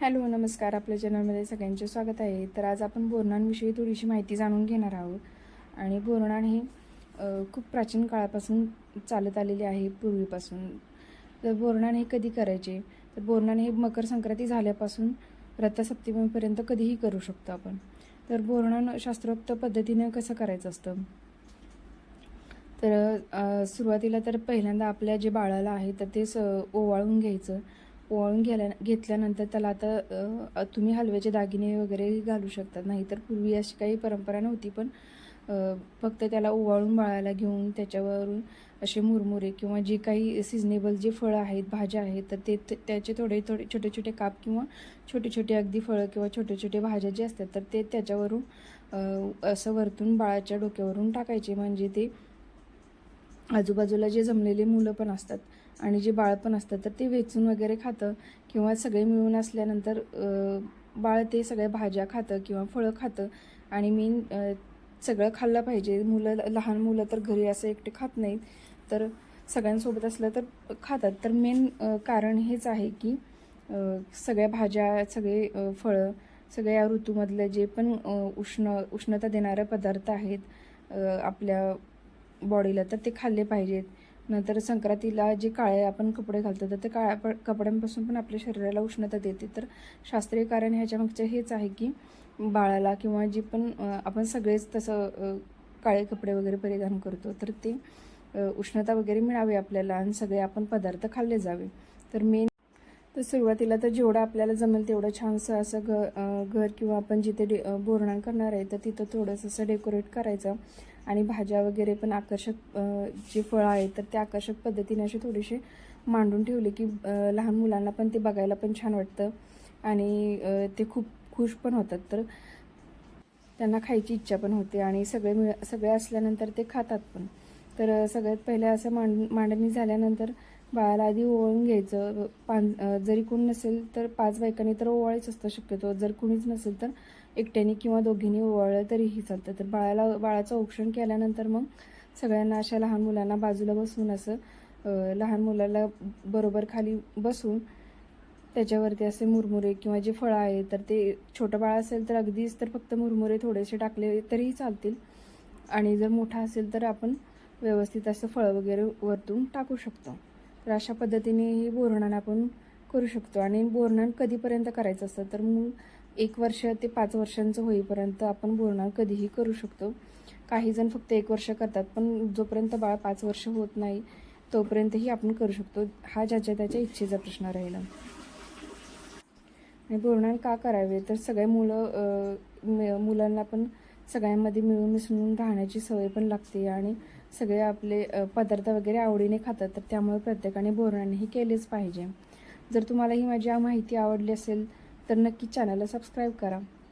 Hello नमस्कार. आपल्या चॅनलमध्ये सगळ्यांचे स्वागत आहे. तर आज आपण बोरणांविषयी थोडीशी माहिती जाणून घेणार आहोत. आणि बोरणाण हे खूप प्राचीन काळापासून चालत आलेले आहे पूर्वीपासून. तर बोरणाण हे कधी करायचे? तर बोरणाण हे मकर संक्रांती झाल्यापासून रथसप्तमीपर्यंत कधीही करू शकतो आपण. तर बोरणाण शास्त्रोक्त पद्धतीने कसं करायचं असतं? तर सुरुवातीला तर पहिल्यांदा आपल्या जे बाळाला आहे तर ते स ओवाळून घ्यायचं. ओवाळून घ्यायला घेतल्यानंतर त्याला आता तुम्ही हलव्याचे दागिने वगैरे घालू शकतात. नाही तर पूर्वी अशी काही परंपरा नव्हती पण फक्त त्याला ओवाळून बाळाला घेऊन त्याच्यावरून असे मुरमुरे किंवा जे काही सिजनेबल जे फळं आहेत भाज्या आहेत तर ते ते- त्याचे थोडे थोडे छोटे छोटे काप किंवा छोटे छोटे अगदी फळं किंवा छोटे छोटे भाज्या जे असतात तर ते त्याच्यावरून असं वरतून बाळाच्या डोक्यावरून टाकायचे. म्हणजे ते आजूबाजूला जे जमलेले मुलं पण असतात आणि जे बाळ पण असतात तर ते वेचून वगैरे खातं किंवा सगळे मिळून असल्यानंतर बाळ ते सगळ्या भाज्या खातं किंवा फळं खातं आणि मेन सगळं खाल्लं पाहिजे. मुलं लहान मुलं तर घरी असं एकटे खात नाहीत तर सगळ्यांसोबत असलं तर खातात. तर मेन कारण हेच आहे की सगळ्या भाज्या सगळे फळं सगळ्या या जे पण उष्ण उष्णता देणारे पदार्थ आहेत आपल्या बॉडीला तर ते खाल्ले पाहिजेत. नंतर संक्रांतीला जे काळे आपण कपडे घालतो तर ते काळ्या प कपड्यांपासून पण आपल्या शरीराला उष्णता देते. तर शास्त्रीय कारण ह्याच्यामागचं हेच आहे की बाळाला किंवा जे पण आपण सगळेच तसं काळे कपडे वगैरे परिधान करतो तर ते उष्णता वगैरे मिळावी आपल्याला आणि सगळे आपण पदार्थ खाल्ले जावे. तर मेन तर सुरुवातीला तर जेवढं आपल्याला जमेल तेवढं छानसं असं घ घर किंवा आपण जिथे डे बोरणा करणार आहे तर तिथं थोडंसं असं डेकोरेट करायचं. आणि भाज्या वगैरे पण आकर्षक जे फळं आहेत तर ते आकर्षक पद्धतीने असे थोडेसे मांडून ठेवले की लहान मुलांना पण ते बघायला पण छान वाटतं. आणि ते खूप खुश पण होतात. तर त्यांना खायची इच्छा पण होते आणि सगळे मिळ सगळे असल्यानंतर ते खातात पण. तर सगळ्यात पहिले असं मांड मांडणी झाल्यानंतर बाळाला आधी ओवळून घ्यायचं. पान जरी कोण नसेल तर पाच बायकांनी तर ओवाळीच असतं शक्यतो. जर कुणीच नसेल तर एकट्याने किंवा दोघींनी ओवाळलं तरीही चालतं. तर बाळाला बाळाचं औक्षण केल्यानंतर मग सगळ्यांना अशा लहान मुलांना बाजूला बसून असं लहान मुलाला बरोबर खाली बसून त्याच्यावरती असे मुरमुरे किंवा जे फळं आहे तर ते छोटं बाळ असेल तर अगदीच तर फक्त मुरमुरे थोडेसे टाकले तरीही चालतील. आणि जर मोठा असेल तर आपण व्यवस्थित असं फळं वगैरे वरतून टाकू शकतो. तर अशा पद्धतीने हे बोरणाण आपण करू शकतो. आणि बोरणाण कधीपर्यंत करायचं असतं तर मग एक वर्ष ते पाच वर्षांचं होईपर्यंत आपण बोरणाण कधीही करू शकतो. काही जण फक्त एक वर्ष करतात पण जोपर्यंत बाळ पाच वर्ष होत नाही तोपर्यंतही आपण करू शकतो. हा ज्याच्या त्याच्या इच्छेचा प्रश्न राहिला. आणि बोरणाण का करावे? तर सगळे मुलं मुलांना पण सगळ्यांमध्ये मिळून मिसळून राहण्याची सवय पण लागते. आणि सगळे आपले पदार्थ वगैरे आवडीने खातात तर त्यामुळे प्रत्येकाने बोरणाण केलेच पाहिजे. जर तुम्हाला ही माझी माहिती आवडली असेल तर नक्की चॅनलला सबस्क्राईब करा.